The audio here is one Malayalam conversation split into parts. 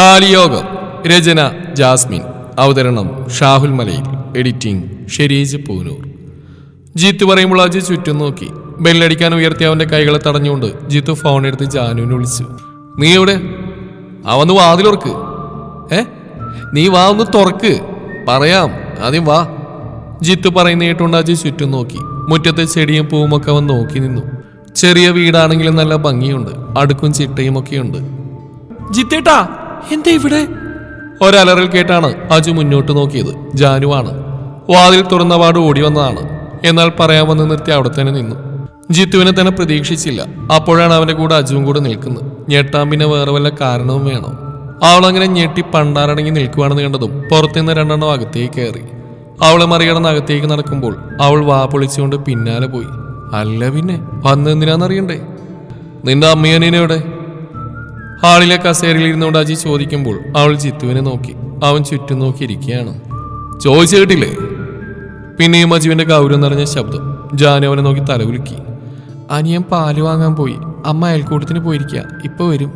താലിയോഗം രചന ജാസ്മിൻ അവതരണം ഷാഹുൽ മലയിൽ എഡിറ്റിംഗ് ഷെരീജ് പൂനൂർ. ജീത്ത് പറയുമ്പോൾ അജി ചുറ്റും നോക്കി. ബെല്ലടിക്കാൻ ഉയർത്തി അവന്റെ കൈകളെ തടഞ്ഞുകൊണ്ട് ജീത്തു ഫോൺ എടുത്ത് ജാനുവിനെ വിളിച്ചു. നീ എവിടെ? അവന്ന് വാതിലുറക്ക് ഏ? നീ വാ ഒന്ന് തുറക്ക്. പറയാം. ആദ്യം വാ. ജിത്ത് പറയുന്ന അജി ചുറ്റും നോക്കി. മുറ്റത്തെ ചെടിയും പൂവുമൊക്കെ അവൻ നോക്കി നിന്നു. ചെറിയ വീടാണെങ്കിലും നല്ല ഭംഗിയുണ്ട്. അടുക്കും ചിട്ടയും ഒക്കെയുണ്ട്. ജിത്തേട്ടാ എന്താ ഇവിടെ? ഒരലറൽ കേട്ടാണ് അജു മുന്നോട്ട് നോക്കിയത്. ജാനുവാണ്. വാതിൽ തുറന്ന പാട് ഓടി വന്നതാണ്. എന്നാൽ പറയാൻ വന്ന് നിർത്തി അവിടെ തന്നെ നിന്നു. ജിത്തുവിനെ തന്നെ പ്രതീക്ഷിച്ചില്ല. അപ്പോഴാണ് അവന്റെ കൂടെ അജുവും കൂടെ നിൽക്കുന്നത്. ഞെട്ടാൻ പിന്നെ വേറെ വല്ല കാരണവും വേണം? അവളങ്ങനെ ഞെട്ടി പണ്ടാരടങ്ങി നിൽക്കുവാണെന്ന് കണ്ടതും പുറത്തുനിന്ന് രണ്ടെണ്ണം അകത്തേക്ക് കയറി. അവളെ മറികടന്ന് അകത്തേക്ക് നടക്കുമ്പോൾ അവൾ വാ പൊളിച്ചുകൊണ്ട് പിന്നാലെ പോയി. അല്ല പിന്നെ വന്നെന്തിനാന്നറിയണ്ടേ? നിന്റെ അമ്മയനെവിടെ ഹാളിലെ കസേരയിൽ ഇരുന്നുകൊണ്ട് അജി ചോദിക്കുമ്പോൾ അവൾ ജിത്തുവിനെ നോക്കി. അവൻ ചുറ്റും നോക്കി ഇരിക്കുകയാണ് ചോദിച്ചു കേട്ടില്ലേ? പിന്നെയും അജുവിന്റെ ഗൗരവം നിറഞ്ഞ ശബ്ദം. ജാനു അവനെ നോക്കി തലകുലുക്കി അനിയൻ പാൽ വാങ്ങാൻ പോയി. അമ്മ അയൽക്കൂട്ടത്തിന് പോയിരിക്കുക ഇപ്പൊ വരും.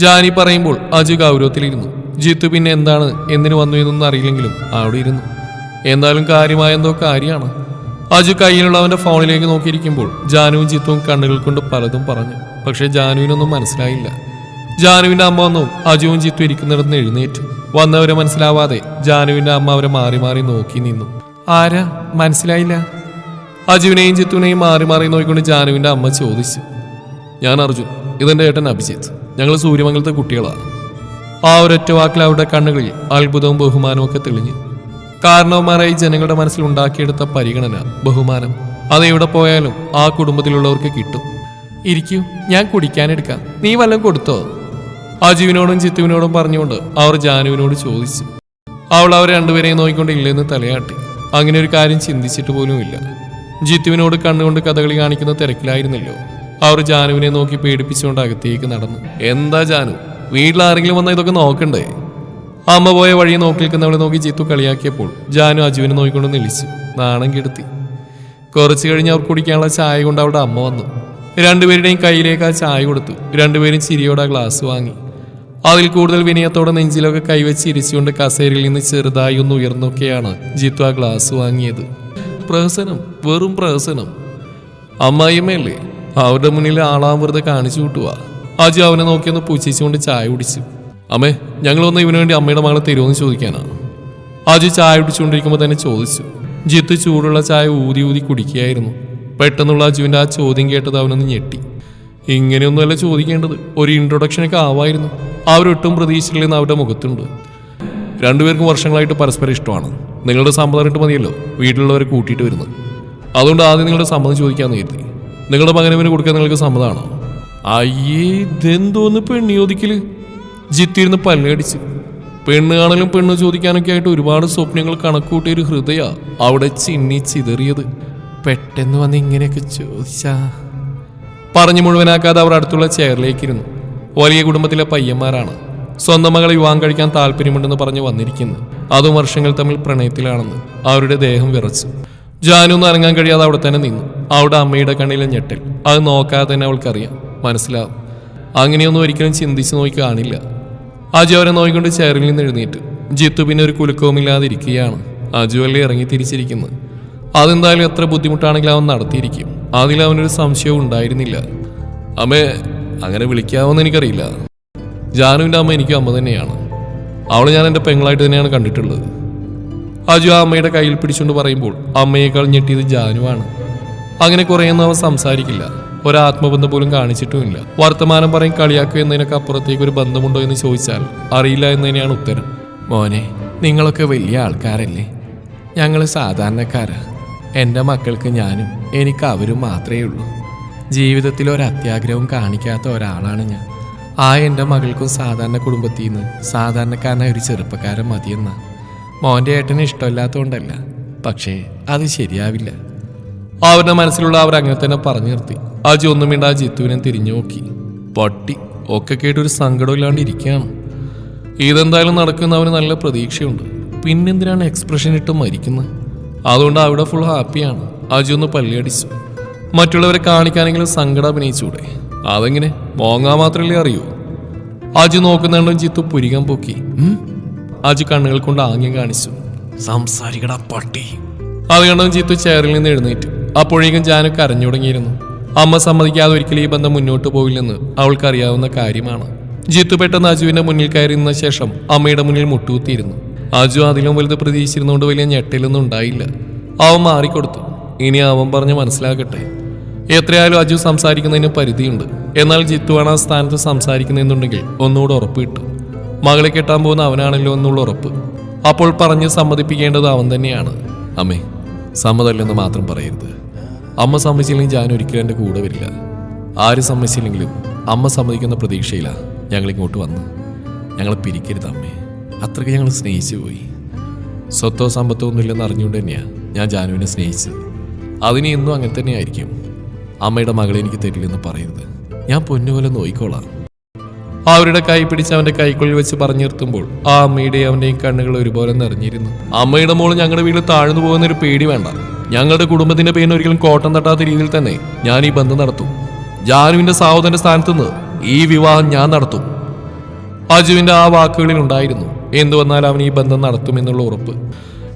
ജാനി പറയുമ്പോൾ അജു ഗൗരവത്തിലിരുന്നു. ജിത്തു പിന്നെ എന്താണ്? എന്തിനു വന്നു എന്നൊന്നും അറിയില്ലെങ്കിലും അവിടെ ഇരുന്നു. എന്തായാലും കാര്യമായ എന്തോ കാര്യമാണ്. അജു കയ്യിലുള്ള അവന്റെ ഫോണിലേക്ക് നോക്കിയിരിക്കുമ്പോൾ ജാനുവും ജിത്തുവും കണ്ണുകൾ കൊണ്ട് പലതും പറഞ്ഞു. പക്ഷെ ജാനുവിനൊന്നും മനസ്സിലായില്ല. ജാനുവിന്റെ അമ്മ വന്നു. അജുവും ജിത്തു ഇരിക്കുന്നിടന്ന് എഴുന്നേറ്റു. വന്നവരെ മനസ്സിലാവാതെ ജാനുവിന്റെ അമ്മ അവരെ മാറി മാറി നോക്കി നിന്നു. ആരാ? മനസ്സിലായില്ല. അജുവിനെയും ജിത്തുവിനെയും മാറി മാറി നോക്കിക്കൊണ്ട് ജാനുവിന്റെ അമ്മ ചോദിച്ചു. ഞാൻ അർജുൻ. ഇതെന്റെ ഏട്ടൻ അഭിജിത്ത്. ഞങ്ങൾ സൂര്യമംഗലത്തെ കുട്ടികളാണ് ആ ഒരൊറ്റ വാക്കിൽ അവരുടെ കണ്ണുകളിൽ അത്ഭുതവും ബഹുമാനവും ഒക്കെ തെളിഞ്ഞു. കാരണവന്മാരായി ജനങ്ങളുടെ മനസ്സിൽ ഉണ്ടാക്കിയെടുത്ത പരിഗണന ബഹുമാനം അത് എവിടെ പോയാലും ആ കുടുംബത്തിലുള്ളവർക്ക് കിട്ടും. ഇരിക്കൂ ഞാൻ കുടിക്കാനെടുക്കാം നീ വല്ലതും കൊടുത്തോ? അജുവിനോടും ചിത്തുവിനോടും പറഞ്ഞുകൊണ്ട് അവർ ജാനുവിനോട് ചോദിച്ചു. അവൾ അവർ രണ്ടുപേരെയും നോക്കിക്കൊണ്ട് തലയാട്ടി. അങ്ങനെ ഒരു കാര്യം ചിന്തിച്ചിട്ട് പോലുമില്ല ജിത്തുവിനോട് കണ്ണുകൊണ്ട് കഥകളി കാണിക്കുന്ന തിരക്കിലായിരുന്നല്ലോ. അവർ ജാനുവിനെ നോക്കി പേടിപ്പിച്ചുകൊണ്ട് അകത്തേക്ക് നടന്നു. എന്താ ജാനു? വീട്ടിൽ ആരെങ്കിലും വന്നാൽ ഇതൊക്കെ നോക്കണ്ടേ? അമ്മ പോയ വഴി നോക്കി നിൽക്കുന്നവളെ നോക്കി ജിത്തു കളിയാക്കിയപ്പോൾ ജാനു അജുവിനെ നോക്കിക്കൊണ്ട് നിളിച്ചു നാണം കെടുത്തി. കുറച്ച് കഴിഞ്ഞ് അവർ കുടിക്കാനുള്ള ചായ കൊണ്ട് അവളുടെ അമ്മ വന്നു. രണ്ടുപേരുടെയും കയ്യിലേക്ക് ആ ചായ കൊടുത്തു. രണ്ടുപേരും ചിരിയോടെ ഗ്ലാസ് വാങ്ങി. അതിൽ കൂടുതൽ വിനയത്തോടെ നെഞ്ചിലൊക്കെ കൈവച്ച് ഇരിച്ചുകൊണ്ട് കസേരയിൽ നിന്ന് ചെറുതായി ഒന്ന് ഉയർന്നൊക്കെയാണ് ജിത്തു ആ ഗ്ലാസ് വാങ്ങിയത്. പ്രഹസനം വെറും പ്രഹസനം. അമ്മായിയമ്മയല്ലേ അവരുടെ മുന്നിൽ ആളാമൃത കാണിച്ചു കൂട്ടുക അജു അവനെ നോക്കിയൊന്ന് പൂച്ചിച്ചുകൊണ്ട് ചായ കുടിച്ചു. അമ്മേ ഞങ്ങളൊന്ന് ഇവന് വേണ്ടി അമ്മയുടെ മകളെ തരുമെന്ന് ചോദിക്കാനാണ് അജു ചായ കുടിച്ചുകൊണ്ടിരിക്കുമ്പോൾ തന്നെ ചോദിച്ചു. ജിത്ത് ചൂടുള്ള ചായ ഊതി ഊതി കുടിക്കുകയായിരുന്നു. പെട്ടെന്നുള്ള അജുവിന്റെ ആ ചോദ്യം കേട്ടത് അവനൊന്ന് ഞെട്ടി. ഇങ്ങനെയൊന്നുമല്ല ചോദിക്കേണ്ടത്. ഒരു ഇൻട്രൊഡക്ഷനൊക്കെ ആവായിരുന്നു. അവരൊട്ടും പ്രതീക്ഷിച്ചില്ലെന്ന് അവരുടെ മുഖത്തുണ്ട്. രണ്ടുപേർക്കും വർഷങ്ങളായിട്ട് പരസ്പരം ഇഷ്ടമാണ്. നിങ്ങളുടെ സമ്മതം ഇട്ട് മതിയല്ലോ. വീട്ടിലുള്ളവരെ കൂട്ടിയിട്ട് വരുന്നത്. അതുകൊണ്ട് ആദ്യം നിങ്ങളുടെ സമ്മതം ചോദിക്കാമെന്ന് കരുതി. നിങ്ങളുടെ മകനവന് കൊടുക്കാൻ നിങ്ങൾക്ക് സമ്മതമാണോ അയ്യേ ഇതെന്തോന്ന് പെണ്ണി ചോദിക്കൽ? ജിത്തിരുന്ന് പല്ലടിച്ച്. പെണ്ണ് കാണലും പെണ്ണ് ചോദിക്കാനൊക്കെ ആയിട്ട് ഒരുപാട് സ്വപ്നങ്ങൾ കണക്കൂട്ടിയ ഒരു ഹൃദയ അവിടെ ചിന്നി ചിതറിയത്. പെട്ടെന്ന് വന്ന് ഇങ്ങനെയൊക്കെ ചോദിച്ചാ. പറഞ്ഞു മുഴുവനാക്കാതെ അവർ അടുത്തുള്ള ചെയറിലേക്കിരുന്നു വലിയ കുടുംബത്തിലെ പയ്യന്മാരാണ്. സ്വന്തം മകളെ വിവാഹം കഴിക്കാൻ താല്പര്യമുണ്ടെന്ന് പറഞ്ഞ് വന്നിരിക്കുന്നു. അതും വർഷങ്ങൾ തമ്മിൽ പ്രണയത്തിലാണെന്ന് അവരുടെ ദേഹം വിറച്ചു. ജാനൊന്നും അനങ്ങാൻ കഴിയാതെ അവിടെ തന്നെ നിന്നു. അവിടെ അമ്മയുടെ കണ്ണിലെ ഞെട്ടൽ. അത് നോക്കാതെ തന്നെ അവൾക്കറിയാം. മനസ്സിലാവും. അങ്ങനെയൊന്നും ഒരിക്കലും ചിന്തിച്ച് നോക്കി കാണില്ല. അജു അവരെ നോക്കിക്കൊണ്ട് ചെയറിൽ നിന്ന് എഴുന്നേറ്റ്. ജിത്തു പിന്നെ ഒരു കുലുക്കവുമില്ലാതെ ഇരിക്കുകയാണ് അജു അല്ലേ ഇറങ്ങി തിരിച്ചിരിക്കുന്നത് അതെന്തായാലും എത്ര ബുദ്ധിമുട്ടാണെങ്കിലും അവൻ നടത്തിയിരിക്കും. അതിൽ അവനൊരു സംശയവും ഉണ്ടായിരുന്നില്ല. അമ്മേ അങ്ങനെ വിളിക്കാമെന്ന് എനിക്കറിയില്ല. ജാനുവിന്റെ അമ്മ എനിക്കും അമ്മ തന്നെയാണ്. അവളെ ഞാൻ എന്റെ പെങ്ങളായിട്ട് തന്നെയാണ് കണ്ടിട്ടുള്ളത്. അജു ആ അമ്മയുടെ കയ്യിൽ പിടിച്ചുകൊണ്ട് പറയുമ്പോൾ അമ്മയേക്കാൾ ഞെട്ടിയത് ജാനുവാണ്. അങ്ങനെ കുറേയൊന്നും അവൻ സംസാരിക്കില്ല. ഒരാത്മബന്ധം പോലും കാണിച്ചിട്ടുമില്ല. വർത്തമാനം പറയും കളിയാക്കുക എന്നതിനൊക്കെ അപ്പുറത്തേക്ക് ഒരു ബന്ധമുണ്ടോ എന്ന് ചോദിച്ചാൽ അറിയില്ല എന്ന് തന്നെയാണ് ഉത്തരം. മോനെ നിങ്ങളൊക്കെ വലിയ ആൾക്കാരല്ലേ? ഞങ്ങൾ സാധാരണക്കാരാ. എന്റെ മക്കൾക്ക് ഞാനും എനിക്ക് അവരും മാത്രമേ ഉള്ളൂ. ജീവിതത്തിൽ ഒരത്യാഗ്രഹവും കാണിക്കാത്ത ഒരാളാണ് ഞാൻ. ആ എന്റെ മകൾക്കും സാധാരണ കുടുംബത്തിൽ നിന്ന് സാധാരണക്കാരനായ ഒരു ചെറുപ്പക്കാരൻ മതിയെന്ന. മോന്റെ ഏട്ടന് ഇഷ്ടമില്ലാത്തതുകൊണ്ടല്ല പക്ഷേ അത് ശരിയാവില്ല. അവരുടെ മനസ്സിലുള്ള അവർ അങ്ങനെ തന്നെ പറഞ്ഞു നിർത്തി. അജി ഒന്നും മിണ്ടാ ജിത്തുവിനെ തിരിഞ്ഞു നോക്കി. പട്ടി ഒക്കെ കേട്ടൊരു സങ്കടമില്ലാണ്ട് ഇരിക്കുകയാണ്. ഇതെന്തായാലും നടക്കുന്ന അവന് നല്ല പ്രതീക്ഷയുണ്ട്. പിന്നെന്തിനാണ് എക്സ്പ്രഷൻ ഇട്ട് മരിക്കുന്നത്? അതുകൊണ്ട് അവിടെ ഫുൾ ഹാപ്പിയാണ് അജി ഒന്ന് പല്ലിയടിച്ചു മറ്റുള്ളവരെ കാണിക്കാനെങ്കിലും സങ്കടം അഭിനയിച്ചൂടെ? അതെങ്ങനെ? മോങ്ങാ മാത്രമല്ലേ അറിയൂ? അജു നോക്കുന്നുണ്ടും ചിത്തു പുരികം പൊക്കി. അജു കണ്ണുകൾ കൊണ്ട് ആംഗ്യം കാണിച്ചു. സംസാരിക്കടാ പട്ടി. അത് കണ്ടും ചിത്തു ചെയറിൽ നിന്ന് എഴുന്നേറ്റ്. അപ്പോഴേക്കും ജാനു കരഞ്ഞു തുടങ്ങിയിരുന്നു അമ്മ സമ്മതിക്കാതെ ഒരിക്കലും ഈ ബന്ധം മുന്നോട്ട് പോകില്ലെന്ന് അവൾക്കറിയാവുന്ന കാര്യമാണ്. ജിത്തു പെട്ടെന്ന് അജുവിന്റെ മുന്നിൽ കയറി നിന്ന ശേഷം അമ്മയുടെ മുന്നിൽ മുട്ടുകുത്തിയിരുന്നു. അജു അതിലും വലുത് പ്രതീക്ഷിച്ചിരുന്നുകൊണ്ട് വലിയ ഞെട്ടലൊന്നും ഉണ്ടായില്ല. അവൻ മാറിക്കൊടുത്തു. ഇനി അവൻ പറഞ്ഞ് മനസ്സിലാക്കട്ടെ. എത്രയായാലും അജു സംസാരിക്കുന്നതിന് പരിധിയുണ്ട്. എന്നാൽ ജിത്തുവാണ് ആ സ്ഥാനത്ത് സംസാരിക്കുന്നതെന്നുണ്ടെങ്കിൽ ഒന്നുകൂടെ ഉറപ്പ് കിട്ടും. മകളെ കെട്ടാൻ പോകുന്ന അവനാണല്ലോ എന്നുള്ള ഉറപ്പ്. അപ്പോൾ പറഞ്ഞ് സമ്മതിപ്പിക്കേണ്ടത് അവൻ തന്നെയാണ്. അമ്മേ സമ്മതമല്ലെന്ന് മാത്രം പറയരുത്. അമ്മ സമ്മതിച്ചില്ലെങ്കിൽ ഞാൻ ഒരിക്കലും എന്റെ കൂടെ വരില്ല. ആര് സമ്മതിച്ചില്ലെങ്കിലും അമ്മ സമ്മതിക്കുന്ന പ്രതീക്ഷയിലാണ് ഞങ്ങളിങ്ങോട്ട് വന്ന്. ഞങ്ങളെ പിരിക്കരുത് അമ്മേ. അത്രയ്ക്ക് ഞങ്ങൾ സ്നേഹിച്ചു പോയി. സ്വത്തോ സമ്പത്തോ ഒന്നുമില്ലെന്ന് അറിഞ്ഞുകൊണ്ട് തന്നെയാണ് ഞാൻ ജാനുവിനെ സ്നേഹിച്ചത്. അതിന് എന്നും അങ്ങനെ തന്നെയായിരിക്കും. അമ്മയുടെ മകളെ എനിക്ക് തരില്ലെന്ന് പറയരുത്. ഞാൻ പൊന്നുപോലെ നോയിക്കോളാം. അവരുടെ കൈ പിടിച്ച് അവന്റെ കൈക്കുള്ളിൽ വെച്ച് പറഞ്ഞു നിർത്തുമ്പോൾ ആ അമ്മയുടെയും അവന്റെയും കണ്ണുകൾ ഒരുപോലെ നിറഞ്ഞിരുന്നു. അമ്മയുടെ മോൾ ഞങ്ങളുടെ വീട്ടിൽ താഴ്ന്നു പോകുന്ന ഒരു പേടി വേണ്ട. ഞങ്ങളുടെ കുടുംബത്തിന്റെ പേരിന് ഒരിക്കലും കോട്ടം തട്ടാത്ത രീതിയിൽ തന്നെ ഞാൻ ഈ ബന്ധം നടത്തും. ജാനുവിന്റെ സാഹോദരന്റെ സ്ഥാനത്ത് നിന്ന് ഈ വിവാഹം ഞാൻ നടത്തും. അജുവിന്റെ ആ വാക്കുകളിൽ ഉണ്ടായിരുന്നു. എന്തു വന്നാൽ അവൻ ഈ ബന്ധം നടത്തുമെന്നുള്ള ഉറപ്പ്.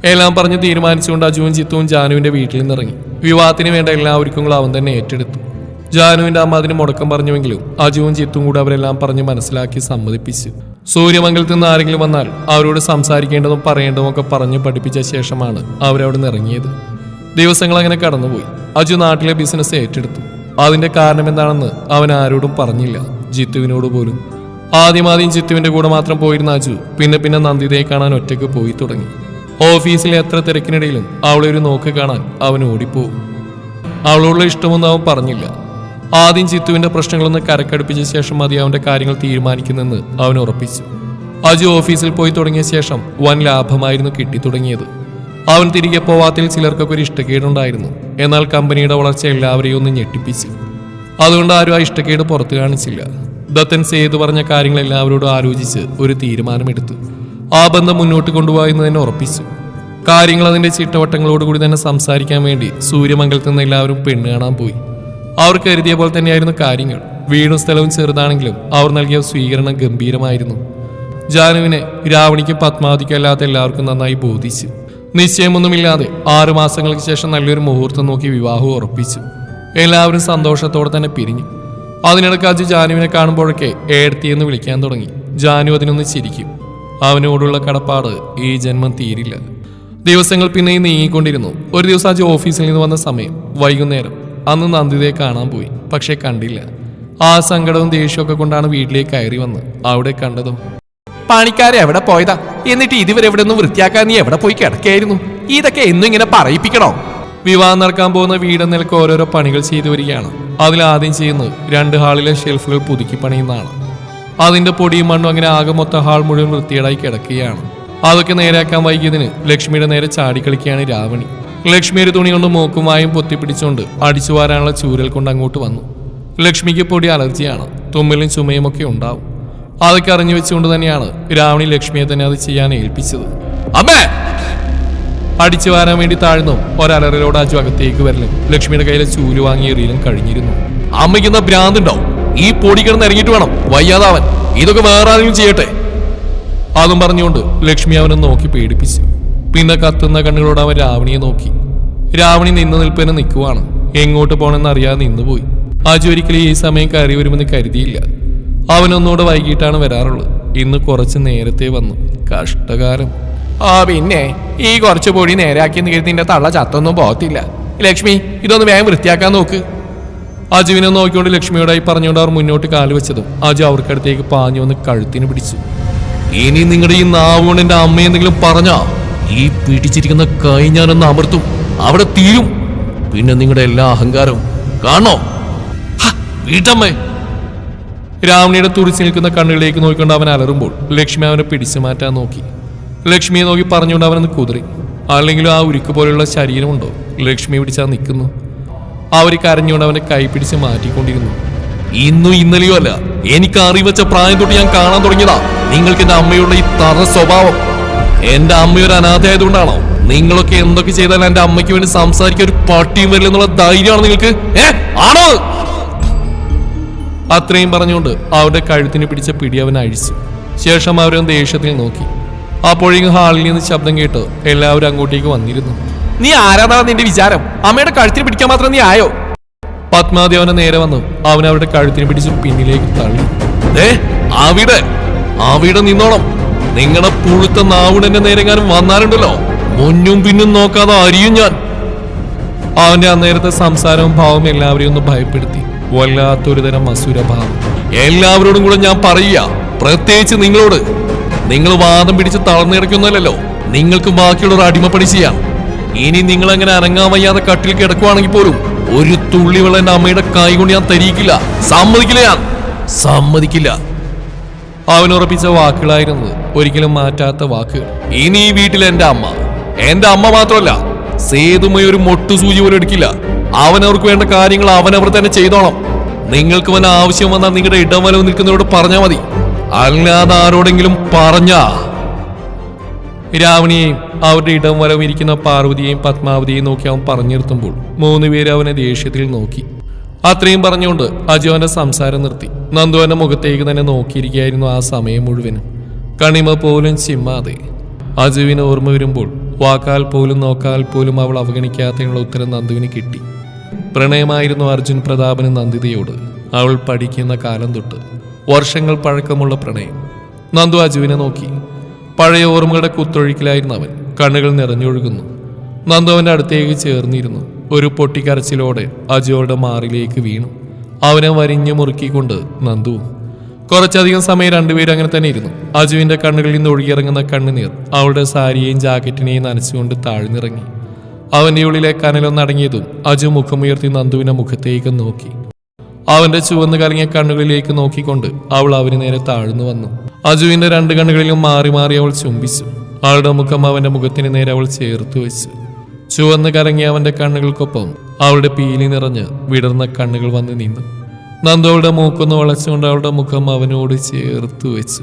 എല്ലാം പറഞ്ഞ് തീരുമാനിച്ചുകൊണ്ട് അജുവും ചിത്തുവും ജാനുവിന്റെ വീട്ടിൽ നിന്നിറങ്ങി. വിവാഹത്തിന് വേണ്ട എല്ലാ ഒരുക്കങ്ങളും അവൻ തന്നെ ഏറ്റെടുത്തു. ജാനുവിന്റെ അമ്മ അതിന് മുടക്കം പറഞ്ഞുവെങ്കിലും അജുവും ചിത്തും കൂടെ അവരെല്ലാം പറഞ്ഞ് മനസ്സിലാക്കി സമ്മതിപ്പിച്ചു. സൂര്യമംഗലത്തിൽ നിന്ന് ആരെങ്കിലും വന്നാൽ അവരോട് സംസാരിക്കേണ്ടതും പറയേണ്ടതും ഒക്കെ പറഞ്ഞ് പഠിപ്പിച്ച ശേഷമാണ് അവരവിടെ നിന്ന് ഇറങ്ങിയത്. ദിവസങ്ങൾ അങ്ങനെ കടന്നുപോയി. അജു നാട്ടിലെ ബിസിനസ് ഏറ്റെടുത്തു. അതിന്റെ കാരണം എന്താണെന്ന് അവൻ ആരോടും പറഞ്ഞില്ല. ജിത്തുവിനോട് പോലും. ആദ്യമാദ്യം ജിത്തുവിന്റെ കൂടെ മാത്രം പോയിരുന്ന അജു പിന്നെ പിന്നെ നന്ദിതയെ കാണാൻ ഒറ്റയ്ക്ക് പോയി തുടങ്ങി. ഓഫീസിലെ എത്ര തിരക്കിനിടയിലും അവളെ ഒരു നോക്ക് കാണാൻ അവൻ ഓടിപ്പോകും അവളോടുള്ള ഇഷ്ടമൊന്നും അവൻ പറഞ്ഞില്ല. ആദ്യം ചിത്തുവിന്റെ പ്രശ്നങ്ങളൊന്ന് കരക്കടുപ്പിച്ച ശേഷം മതി അവന്റെ കാര്യങ്ങൾ തീരുമാനിക്കുന്നെന്ന് അവൻ ഉറപ്പിച്ചു. അജു ഓഫീസിൽ പോയി തുടങ്ങിയ ശേഷം വൻ ലാഭമായിരുന്നു കിട്ടി തുടങ്ങിയത് അവൻ തിരികെ പോവാത്തിൽ ചിലർക്കൊക്കെ ഒരു ഇഷ്ടക്കേടുണ്ടായിരുന്നു. എന്നാൽ കമ്പനിയുടെ വളർച്ച എല്ലാവരെയും ഒന്ന് ഞെട്ടിപ്പിച്ചു. അതുകൊണ്ട് ആരും ആ ഇഷ്ടക്കേട് പുറത്തു കാണിച്ചില്ല. ദത്തൻ സേതു പറഞ്ഞ കാര്യങ്ങൾ എല്ലാവരോടും ആലോചിച്ച് ഒരു തീരുമാനമെടുത്തു. ആ ബന്ധം മുന്നോട്ട് കൊണ്ടുപോയെന്ന് തന്നെ ഉറപ്പിച്ചു. കാര്യങ്ങൾ അതിന്റെ ചിട്ടവട്ടങ്ങളോടുകൂടി തന്നെ സംസാരിക്കാൻ വേണ്ടി സൂര്യമംഗലത്ത് നിന്ന് എല്ലാവരും പെണ്ണ് കാണാൻ പോയി. അവർ കരുതിയ പോലെ തന്നെയായിരുന്നു കാര്യങ്ങൾ. വീടും സ്ഥലവും ചെറുതാണെങ്കിലും അവർ നൽകിയ സ്വീകരണം ഗംഭീരമായിരുന്നു. ജാനുവിനെ രാവണിക്കും പത്മാവതിക്കും അല്ലാത്ത എല്ലാവർക്കും നന്നായി ബോധിച്ചു. നിശ്ചയമൊന്നുമില്ലാതെ ആറു മാസങ്ങൾക്ക് ശേഷം നല്ലൊരു മുഹൂർത്തം നോക്കി വിവാഹം ഉറപ്പിച്ചു. എല്ലാവരും സന്തോഷത്തോടെ തന്നെ പിരിഞ്ഞു. അതിനിടയ്ക്ക് അജു ജാനുവിനെ കാണുമ്പോഴൊക്കെ ഏടത്തിയെന്ന് വിളിക്കാൻ തുടങ്ങി. ജാനു അതിനൊന്ന് ചിരിക്കും. അവനോടുള്ള കടപ്പാട് ഈ ജന്മം തീരില്ല. ദിവസങ്ങൾ പിന്നെയും നീങ്ങിക്കൊണ്ടിരുന്നു. ഒരു ദിവസം അജു ഓഫീസിൽ നിന്ന് വന്ന സമയം വൈകുന്നേരം. അന്ന് നന്ദിതയെ കാണാൻ പോയി പക്ഷേ കണ്ടില്ല. ആ സങ്കടവും ദേഷ്യമൊക്കെ കൊണ്ടാണ് വീട്ടിലേക്ക് കയറി വന്ന് അവിടെ കണ്ടതും. പണിക്കാരെ എവിടെ പോയതാ? എന്നിട്ട് ഇതുവരെ എവിടെ ഒന്നും വൃത്തിയാക്കാൻ നീ എവിടെ പോയി കിടക്കായിരുന്നു? ഇതൊക്കെ എന്നും ഇങ്ങനെ പറയിപ്പിക്കണോ? വിവാഹം നടക്കാൻ പോകുന്ന വീട് നിലയ്ക്ക് ഓരോരോ പണികൾ ചെയ്തു വരികയാണ്. അതിൽ ആദ്യം ചെയ്യുന്നത് രണ്ട് ഹാളിലെ ഷെൽഫുകൾ പുതുക്കി പണിയുന്നതാണ്. അതിന്റെ പൊടിയും മണ്ണും അങ്ങനെ ആകെ മൊത്തം ഹാൾ മുഴുവൻ വൃത്തിയേടായി കിടക്കുകയാണ്. അതൊക്കെ നേരെയാക്കാൻ വൈകിയതിന് ലക്ഷ്മിയുടെ നേരെ ചാടിക്കളിക്കുകയാണ് രാവണി. ലക്ഷ്മി ഒരു തുണി കൊണ്ട് മൂക്കും വായും പൊത്തിപ്പിടിച്ചുകൊണ്ട് അടിച്ചു വാരാനുള്ള ചൂരൽ കൊണ്ട് അങ്ങോട്ട് വന്നു. ലക്ഷ്മിക്ക് പൊടി അലർജിയാണ്. തുമ്മലും ചുമയും ഒക്കെ ഉണ്ടാവും. അതൊക്കെ അറിഞ്ഞു വെച്ചുകൊണ്ട് തന്നെയാണ് രാവണി ലക്ഷ്മിയെ തന്നെ അത് ചെയ്യാൻ ഏൽപ്പിച്ചത്. അമ്മേ! അടിച്ചു വാരാൻ വേണ്ടി താഴ്ന്നു ഒരലറിലോട് അജു അകത്തേക്ക് വരലും. ലക്ഷ്മിയുടെ കയ്യിലെ ചൂര് വാങ്ങി എറിയലും കഴിഞ്ഞിരുന്നു. അമ്മയ്ക്കുന്ന ഭ്രാന്തുണ്ടോ ഈ പൊടി കിടന്ന് ഇറങ്ങിയിട്ട് വേണം. വയ്യാതാവൻ. ഇതൊക്കെ വേറെ ആരെങ്കിലും ചെയ്യട്ടെ. അതും പറഞ്ഞുകൊണ്ട് ലക്ഷ്മി അവനെ നോക്കി പേടിപ്പിച്ചു. പിന്നെ കത്തുന്ന കണ്ണുകളോട് അവൻ രാവണിയെ നോക്കി. രാവണി നിന്ന് നിൽപ്പനെ നിൽക്കുവാണ്. എങ്ങോട്ട് പോകണമെന്ന് അറിയാതെ നിന്നുപോയി. അജു ഒരിക്കലും ഈ സമയം കയറി വരുമെന്ന് കരുതിയില്ല. അവനൊന്നുകൂടെ വൈകിട്ടാണ് വരാറുള്ളത്. ഇന്ന് കുറച്ച് നേരത്തെ വന്നു. കഷ്ടകാലം. ആ പിന്നെ ഈ കുറച്ച് പൊടി നേരാക്കിയെന്ന് കരുതി നിന്റെ തള്ള ചത്തൊന്നും പോകത്തില്ല. ലക്ഷ്മി ഇതൊന്ന് വേഗം വൃത്തിയാക്കാൻ നോക്ക്. അജുവിനെ നോക്കിക്കൊണ്ട് ലക്ഷ്മിയോടായി പറഞ്ഞുകൊണ്ട് അവർ മുന്നോട്ട് കാലുവെച്ചതും അജു അവർക്കടുത്തേക്ക് പാഞ്ഞു വന്ന് കഴുത്തിന് പിടിച്ചു. ഇനി നിങ്ങളുടെ ഈ നാവുകൊണ്ട് അമ്മ എന്തെങ്കിലും പറഞ്ഞാ? ഈ പിടിച്ചിരിക്കുന്ന കൈ ഞാനൊന്ന് അമർത്തും. അവിടെ തീരും. പിന്നെ നിങ്ങളുടെ എല്ലാ അഹങ്കാരവും കാണോ വീട്ടമ്മേ. രാവണിയുടെ തുറിച്ചു നിൽക്കുന്ന കണ്ണുകളിലേക്ക് നോക്കിക്കൊണ്ട് അവൻ അലറുമ്പോൾ ലക്ഷ്മി അവനെ പിടിച്ചു മാറ്റാൻ നോക്കി. ലക്ഷ്മിയെ നോക്കി പറഞ്ഞുകൊണ്ട് അവനൊന്ന് കുതിറി. അല്ലെങ്കിലും ആ ഉരുക്ക് പോലെയുള്ള ശരീരമുണ്ടോ? ലക്ഷ്മി പിടിച്ചാൽ നിൽക്കുന്നു. അവർ കരഞ്ഞുകൊണ്ട് അവനെ കൈ പിടിച്ച് മാറ്റിക്കൊണ്ടിരുന്നു. ഇന്നും ഇന്നലെയോ അല്ല എനിക്ക് അറിവച്ച പ്രായം തൊട്ട് ഞാൻ കാണാൻ തുടങ്ങിയതാ. നിങ്ങൾക്ക് എന്റെ അമ്മയുടെ ഈ തറ സ്വഭാവം. എന്റെ അമ്മയൊരു അനാഥയായതുകൊണ്ടാണോ നിങ്ങളൊക്കെ എന്തൊക്കെ ചെയ്താലും എന്റെ അമ്മയ്ക്ക് വേണ്ടി സംസാരിക്കാൻ ഒരു പട്ടിയും വരില്ല എന്നുള്ള ധൈര്യമാണ് നിങ്ങൾക്ക്? ഏ ആണോ? അത്രയും പറഞ്ഞുകൊണ്ട് അവരുടെ കഴുത്തിന് പിടിച്ച പിടി അവൻ അഴിച്ചു. ശേഷം അവരൊന്ന് ദേഷ്യത്തിൽ നോക്കി. അപ്പോഴേക്കും ഹാളിൽ നിന്ന് ശബ്ദം കേട്ട് എല്ലാവരും അങ്ങോട്ടേക്ക് വന്നിരുന്നു. നീ ആരാതാണ് നിന്റെ വിചാരം? അമ്മയുടെ കഴുത്തിന് പിടിക്കാൻ മാത്രം നീ ആയോ? പത്മാവതി നേരെ വന്നു. അവൻ അവരുടെ കഴുത്തിന് പിടിച്ച് പിന്നിലേക്ക് തള്ളി. ഏ അവിടെ അവിടെ നിന്നോണം. നിങ്ങളുടെ പുഴുത്ത നാവുടന്റെ നേരെങ്ങാനും വന്നാലുണ്ടല്ലോ. മുന്നും പിന്നും നോക്കാതെ അരിയും ഞാൻ. അവന്റെ അന്നേരത്തെ സംസാരവും ഭാവവും എല്ലാവരെയും ഒന്ന് ഭയപ്പെടുത്തി. വല്ലാത്തൊരു തരം അസുരഭാവം എല്ലാവരോടും കൂടെ ഞാൻ പറയുക. പ്രത്യേകിച്ച് നിങ്ങളോട്. നിങ്ങൾ വാദം പിടിച്ച് തളർന്നിടയ്ക്കൊന്നുമല്ലല്ലോ നിങ്ങൾക്ക് ബാക്കിയുള്ളവർ അടിമപ്പണി ചെയ്യാം. ഇനി നിങ്ങൾ അങ്ങനെ അനങ്ങാൻ വയ്യാതെ കട്ടിൽ കിടക്കുവാണെങ്കിൽ പോലും ഒരു തുള്ളി വെള്ളം എന്റെ അമ്മയുടെ കൈ കൊണ്ട് ഞാൻ തരിയിക്കില്ല. സമ്മതിക്കില്ല ഞാൻ. സമ്മതിക്കില്ല. അവൻ ഉറപ്പിച്ച വാക്കുകളായിരുന്നു ഒരിക്കലും മാറ്റാത്ത വാക്കുകൾ ഇനി ഈ വീട്ടിൽ എന്റെ അമ്മ. എന്റെ അമ്മ മാത്രമല്ല സേതുമായി ഒരു മൊട്ടു സൂചി പോലും എടുക്കില്ല. അവനവർക്ക് വേണ്ട കാര്യങ്ങൾ അവനവർ തന്നെ ചെയ്തോണം. നിങ്ങൾക്ക് വന്ന ആവശ്യം വന്നാൽ നിങ്ങളുടെ ഇടം വലവ് നിൽക്കുന്നവരോട് പറഞ്ഞാൽ മതി. അല്ലാതെ ആരോടെങ്കിലും പറഞ്ഞാ രാവണിയെയും അവരുടെ ഇടം വരവും ഇരിക്കുന്ന പാർവതിയെയും പത്മാവതിയെയും നോക്കി അവൻ പറഞ്ഞു നിർത്തുമ്പോൾ മൂന്നുപേര് അവനെ ദേഷ്യത്തിൽ നോക്കി. അത്രയും പറഞ്ഞുകൊണ്ട് അജു അവന്റെ സംസാരം നിർത്തി. നന്ദു അവന്റെ മുഖത്തേക്ക് തന്നെ നോക്കിയിരിക്കുകയായിരുന്നു ആ സമയം മുഴുവനും. കണിമ പോലും ചിമ്മാതെ. അജുവിന് ഓർമ്മ വരുമ്പോൾ വാക്കാൽ പോലും നോക്കാൽ പോലും അവൾ അവഗണിക്കാത്തതിനുള്ള ഉത്തരം നന്ദുവിന് കിട്ടി. പ്രണയമായിരുന്നു അർജുൻ പ്രതാപന് നന്ദിതയോട്. അവൾ പഠിക്കുന്ന കാലം തൊട്ട് വർഷങ്ങൾ പഴക്കമുള്ള പ്രണയം. നന്ദു അജുവിനെ നോക്കി. പഴയ ഓർമ്മകളുടെ കുത്തൊഴുക്കിലായിരുന്നു അവൻ. കണ്ണുകൾ നിറഞ്ഞൊഴുകുന്നു. നന്ദു അവന്റെ അടുത്തേക്ക് ചേർന്നിരുന്നു. ഒരു പൊട്ടിക്കരച്ചിലോടെ അജുവളുടെ മാറിലേക്ക് വീണു. അവനെ വരിഞ്ഞു മുറുക്കിക്കൊണ്ട് നന്ദു കുറച്ചധികം സമയം രണ്ടുപേരും അങ്ങനെ തന്നെ ഇരുന്നു. അജുവിന്റെ കണ്ണുകളിൽ നിന്ന് ഒഴുകിയിറങ്ങുന്ന കണ്ണുനീർ അവളുടെ സാരിയെയും ജാക്കറ്റിനെയും നനച്ചുകൊണ്ട് താഴ്ന്നിറങ്ങി. അവന്റെ ഉള്ളിലെ കനലൊന്നടങ്ങിയതും അജു മുഖമുയർത്തി നന്ദുവിന്റെ മുഖത്തേക്ക് നോക്കി. അവന്റെ ചുവന്ന് കലങ്ങിയ കണ്ണുകളിലേക്ക് നോക്കിക്കൊണ്ട് അവൾ അവന് നേരെ താഴ്ന്നു വന്നു. അജുവിന്റെ രണ്ട് കണ്ണുകളിലും മാറി മാറി അവൾ ചുംബിച്ചു. അവളുടെ മുഖം അവന്റെ മുഖത്തിന് നേരെ അവൾ ചേർത്തു വെച്ചു. ചുവന്ന് കലങ്ങിയ അവന്റെ കണ്ണുകൾക്കൊപ്പം അവളുടെ പീലി നിറഞ്ഞ് വിടർന്ന കണ്ണുകൾ വന്ന് നിന്നു. നന്ദു അവളുടെ മൂക്കൊന്ന് വളച്ചുകൊണ്ട് അവളുടെ മുഖം അവനോട് ചേർത്തു വെച്ചു.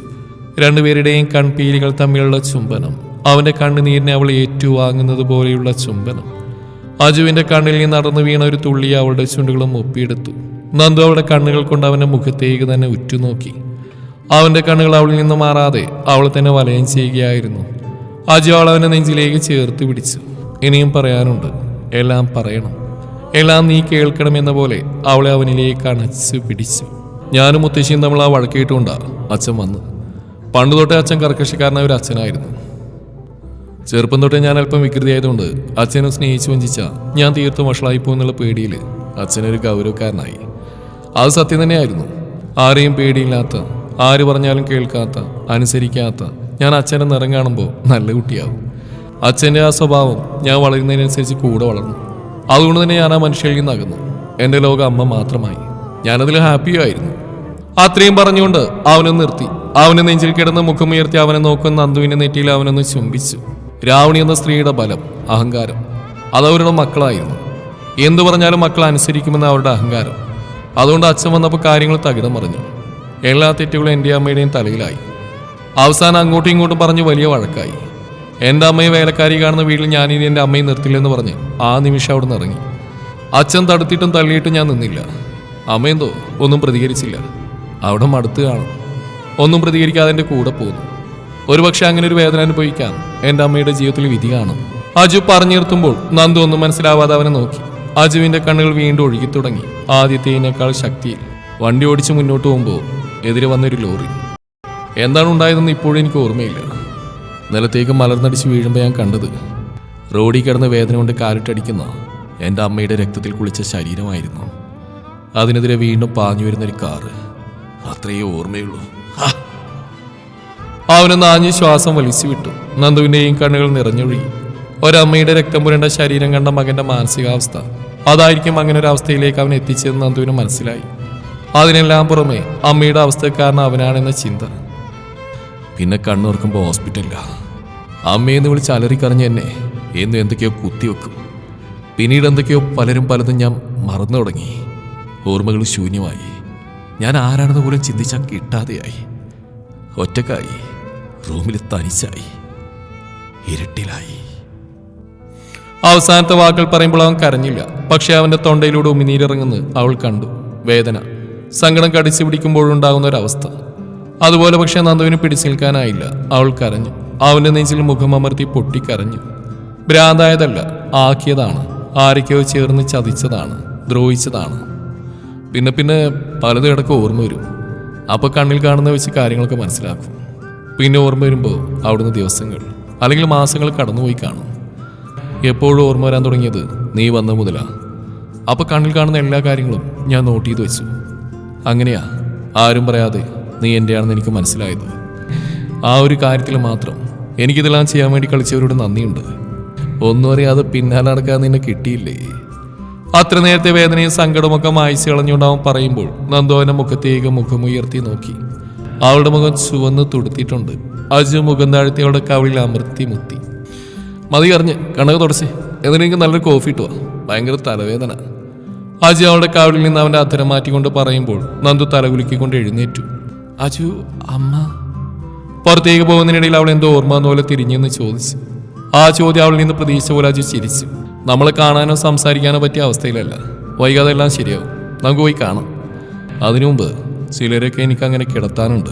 രണ്ടുപേരുടെയും കൺപീലികൾ തമ്മിലുള്ള ചുംബനം അവന്റെ കണ്ണുനീരിനെ അവൾ ഏറ്റുവാങ്ങുന്നത് പോലെയുള്ള ചുംബനം. അജുവിന്റെ കണ്ണിൽ നിന്ന് നടന്നു വീണ ഒരു തുള്ളി അവളുടെ ചുണ്ടുകളും ഒപ്പിയെടുത്തു. നന്ദു അവളുടെ കണ്ണുകൾ കൊണ്ട് അവന്റെ മുഖത്തേക്ക് തന്നെ ഉറ്റുനോക്കി. അവന്റെ കണ്ണുകൾ അവളിൽ നിന്ന് മാറാതെ അവൾ തന്നെ വലയം ചെയ്യുകയായിരുന്നു. അജു അവൾ അവന്റെ നെഞ്ചിലേക്ക് ചേർത്ത് പിടിച്ചു. ഇനിയും പറയാനുണ്ട് എല്ലാം പറയണം. എല്ലാം നീ കേൾക്കണമെന്ന പോലെ അവളെ അവനിലേക്ക് അണച്ചു പിടിച്ചു. ഞാനും മുത്തശ്ശിയും തമ്മിൽ ആ വഴക്കിയിട്ടുണ്ടാ അച്ഛൻ വന്ന്. പണ്ട് തൊട്ടേ അച്ഛൻ കർക്കശക്കാരനായ ഒരു അച്ഛനായിരുന്നു. ചെറുപ്പം തൊട്ടേ ഞാൻ അല്പം വികൃതിയായതുകൊണ്ട് അച്ഛനെ സ്നേഹിച്ചു വഞ്ചിച്ച ഞാൻ തീർത്തും വഷളായി പോകുന്നുള്ള പേടിയിൽ അച്ഛനൊരു ഗൗരവക്കാരനായി. അത് സത്യം തന്നെയായിരുന്നു. ആരെയും പേടിയില്ലാത്ത ആര് പറഞ്ഞാലും കേൾക്കാത്ത അനുസരിക്കാത്ത. ഞാൻ അച്ഛന്റെ നിറം കാണുമ്പോൾ നല്ല കുട്ടിയാവും. അച്ഛന്റെ ആ സ്വഭാവം ഞാൻ വളരുന്നതിനനുസരിച്ച് കൂടെ വളർന്നു. അതുകൊണ്ട് തന്നെ ഞാൻ ആ മനുഷ്യരിൽ നിന്ന് അകന്നു. എന്റെ ലോകം അമ്മ മാത്രമായി. ഞാനതിൽ ഹാപ്പിയായിരുന്നു അത്രയും പറഞ്ഞുകൊണ്ട് അവനെ നിർത്തി. അവനെ നെഞ്ചിൽ കിടന്ന് മുഖമുയർത്തി അവനെ നോക്കുന്ന നന്ദുവിന്റെ നെറ്റിയിൽ അവനൊന്ന് ചുംബിച്ചു. രാവണി എന്ന സ്ത്രീയുടെ ബലം അഹങ്കാരം അതവരുടെ മക്കളായിരുന്നു. എന്തു പറഞ്ഞാലും മക്കൾ അനുസരിക്കുമെന്ന് അവരുടെ അഹങ്കാരം. അതുകൊണ്ട് അച്ഛൻ വന്നപ്പോൾ കാര്യങ്ങൾ തകിടം മറിഞ്ഞു. എല്ലാ തെറ്റുകളും എന്റെ അമ്മയുടെയും തലയിലായി. അവസാനം അങ്ങോട്ടും ഇങ്ങോട്ടും പറഞ്ഞ് വലിയ വഴക്കായി. എന്റെ അമ്മയെ വേലക്കാരി കാണുന്ന വീട്ടിൽ ഞാനിനി എന്റെ അമ്മയെ നിർത്തില്ലെന്ന് പറഞ്ഞ് ആ നിമിഷം അവിടെ നിന്ന് ഇറങ്ങി. അച്ഛൻ തടുത്തിട്ടും തള്ളിയിട്ടും ഞാൻ നിന്നില്ല. അമ്മയെന്തോ ഒന്നും പ്രതികരിച്ചില്ല. അവിടെ മടുത്ത് കാണും. ഒന്നും പ്രതികരിക്കാതെ എന്റെ കൂടെ പോകുന്നു. ഒരുപക്ഷെ അങ്ങനെ ഒരു വേദന അനുഭവിക്കാൻ എന്റെ അമ്മയുടെ ജീവിതത്തിൽ വിധി കാണും. അജു പറഞ്ഞു നിർത്തുമ്പോൾ നന്ദു ഒന്നും മനസ്സിലാവാതെ അവനെ നോക്കി. അജുവിന്റെ കണ്ണുകൾ വീണ്ടും ഒഴുകി തുടങ്ങി. ആദ്യത്തേനേക്കാൾ ശക്തിയിൽ. വണ്ടി ഓടിച്ച് മുന്നോട്ട് പോകുമ്പോൾ എതിരെ വന്നൊരു ലോറി. എന്താണ് ഉണ്ടായതെന്ന് ഇപ്പോഴും എനിക്ക് ഓർമ്മയില്ല. നിലത്തേക്ക് മലർന്നടിച്ച് വീഴുമ്പോൾ ഞാൻ കണ്ടത് റോഡിൽ കിടന്ന് വേദന കൊണ്ട് കാലിട്ടടിക്കുന്ന എന്റെ അമ്മയുടെ രക്തത്തിൽ കുളിച്ച ശരീരമായിരുന്നു. അതിനെതിരെ വീണ്ടും പാഞ്ഞു വരുന്നൊരു കാറ്. അത്രയേ ഓർമ്മയുള്ളൂ. അവന് നാഞ്ഞ് ശ്വാസം വലിച്ചു വിട്ടു. നന്ദുവിന്റെയും കണ്ണുകൾ നിറഞ്ഞൊഴുകി. ഒരമ്മയുടെ രക്തം പുരണ്ട ശരീരം കണ്ട മകന്റെ മാനസികാവസ്ഥ. അതായിരിക്കും അങ്ങനെ ഒരു അവസ്ഥയിലേക്ക് അവൻ എത്തിച്ചതെന്ന് നന്ദുവിന് മനസ്സിലായി. അതിനെല്ലാം പുറമെ അമ്മയുടെ അവസ്ഥക്കാരൻ അവനാണെന്ന ചിന്ത. പിന്നെ കണ്ണുറക്കുമ്പോൾ ഹോസ്പിറ്റലില്ല അമ്മയെന്ന് വിളിച്ച് അലറിക്കറിഞ്ഞ എന്നെ എന്നും എന്തൊക്കെയോ കുത്തിവെക്കും പിന്നീട് എന്തൊക്കെയോ പലരും പലതും ഞാൻ മറന്നു തുടങ്ങി. ഓർമ്മകൾ ശൂന്യമായി. ഞാൻ ആരാണെന്ന് പോലും ചിന്തിച്ചാൽ കിട്ടാതെയായി. ഒറ്റക്കായി. റൂമിൽ തനിച്ചായി. ഇരട്ടിലായി. അവസാനത്തെ വാക്കുകൾ പറയുമ്പോൾ അവൻ കരഞ്ഞില്ല. പക്ഷെ അവന്റെ തൊണ്ടയിലൂടെ ഉമിനീരിറങ്ങുന്നത് അവൾ കണ്ടു. വേദന. സങ്കടം കടിച്ചു പിടിക്കുമ്പോഴുണ്ടാകുന്ന ഒരവസ്ഥ അതുപോലെ പക്ഷെ നന്ദുവിന് പിടിച്ചു നിൽക്കാനായില്ല. അവൾ കരഞ്ഞു. അവന്റെ നെഞ്ചിൽ മുഖം അമർത്തി പൊട്ടിക്കരഞ്ഞു. ഭ്രാന്തായതല്ല ആക്കിയതാണ്. ആരൊക്കെയോ ചേർന്ന് ചതിച്ചതാണ് ദ്രോഹിച്ചതാണ്. പിന്നെ പിന്നെ പലതും ഇടയ്ക്ക് ഓർമ്മ വരും. അപ്പൊ കണ്ണിൽ കാണുന്ന വെച്ച് കാര്യങ്ങളൊക്കെ മനസ്സിലാക്കും. പിന്നെ ഓർമ്മ വരുമ്പോൾ അവിടുന്ന് ദിവസങ്ങൾ അല്ലെങ്കിൽ മാസങ്ങൾ കടന്നുപോയി കാണും. എപ്പോഴും ഓർമ്മ വരാൻ തുടങ്ങിയത് നീ വന്ന മുതലാ. അപ്പൊ കണ്ണിൽ കാണുന്ന എല്ലാ കാര്യങ്ങളും ഞാൻ നോട്ട് ചെയ്ത് വെച്ചു. അങ്ങനെയാ. ആരും പറയാതെ നീ എന്റെയാണെന്ന് എനിക്ക് മനസ്സിലായത്. ആ ഒരു കാര്യത്തിൽ മാത്രം എനിക്കിതെല്ലാം ചെയ്യാൻ വേണ്ടി കളിച്ചവരോട് നന്ദിയുണ്ട്. ഒന്നും അറിയാതെ പിന്നാലെ നടക്കാൻ നിന്നെ കിട്ടിയില്ലേ? അത്ര നേരത്തെ വേദനയും സങ്കടമൊക്കെ മായ്ച്ചു കളഞ്ഞുകൊണ്ട് പറയുമ്പോൾ നന്ദോനെ മുഖത്തേക്ക് മുഖമുയർത്തി നോക്കി. അവളുടെ മുഖം ചുവന്ന് തുടുത്തിയിട്ടുണ്ട് അജു മുഖം താഴ്ത്തി അവളുടെ കവിളിൽ അമർത്തി മുത്തി. മതി അറിഞ്ഞ് കണക്ക് തുടച്ചേ. എന്നിട്ട് എനിക്ക് നല്ലൊരു കോഫി ഇട്ടുവാ. ഭയങ്കര തലവേദന. അജു അവളുടെ കാവിൽ നിന്ന് അവന്റെ അധരം മാറ്റിക്കൊണ്ട് പറയുമ്പോൾ നന്ദു തലകുലുക്കിക്കൊണ്ട് എഴുന്നേറ്റു. അജു അമ്മ. പുറത്തേക്ക് പോകുന്നതിനിടയിൽ അവൾ എന്തോ ഓർമ്മ എന്ന പോലെ തിരിഞ്ഞെന്ന് ചോദിച്ചു. ആ ചോദ്യം അവളിൽ നിന്ന് പ്രതീക്ഷ പോലെ അജു ചിരിച്ചു. നമ്മളെ കാണാനോ സംസാരിക്കാനോ പറ്റിയ അവസ്ഥയിലല്ല. വൈകാതെ എല്ലാം ശരിയാവും. നമുക്ക് പോയി കാണാം. അതിനു മുമ്പ് ചിലരൊക്കെ എനിക്ക് അങ്ങനെ കിടത്താനുണ്ട്.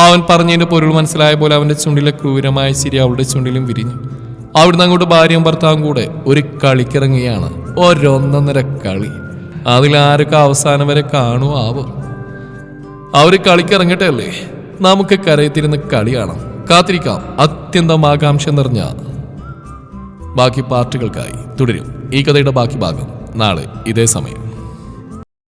അവൻ പറഞ്ഞതിന്റെ പൊരുൾ മനസ്സിലായ പോലെ അവന്റെ ചുണ്ടിലെ ക്രൂരമായ ചിരി അവളുടെ ചുണ്ടിലും വിരിഞ്ഞു. അവിടുന്ന് അങ്ങോട്ട് ഭാര്യയും ഭർത്താവും കൂടെ ഒരു കളിക്കിറങ്ങുകയാണ്. ഒരൊന്നൊന്നര കളി. അതിൽ ആരൊക്കെ അവസാനം വരെ കാണുമോ ആവും. അവർ കളിക്കിറങ്ങട്ടെ അല്ലേ നമുക്ക് കരയത്തിരുന്ന് കളി കാണാം. കാത്തിരിക്കാം. അത്യന്തം ആകാംക്ഷ നിറഞ്ഞ ബാക്കി പാർട്ടികൾക്കായി തുടരും. ഈ കഥയുടെ ബാക്കി ഭാഗം നാളെ ഇതേ സമയം.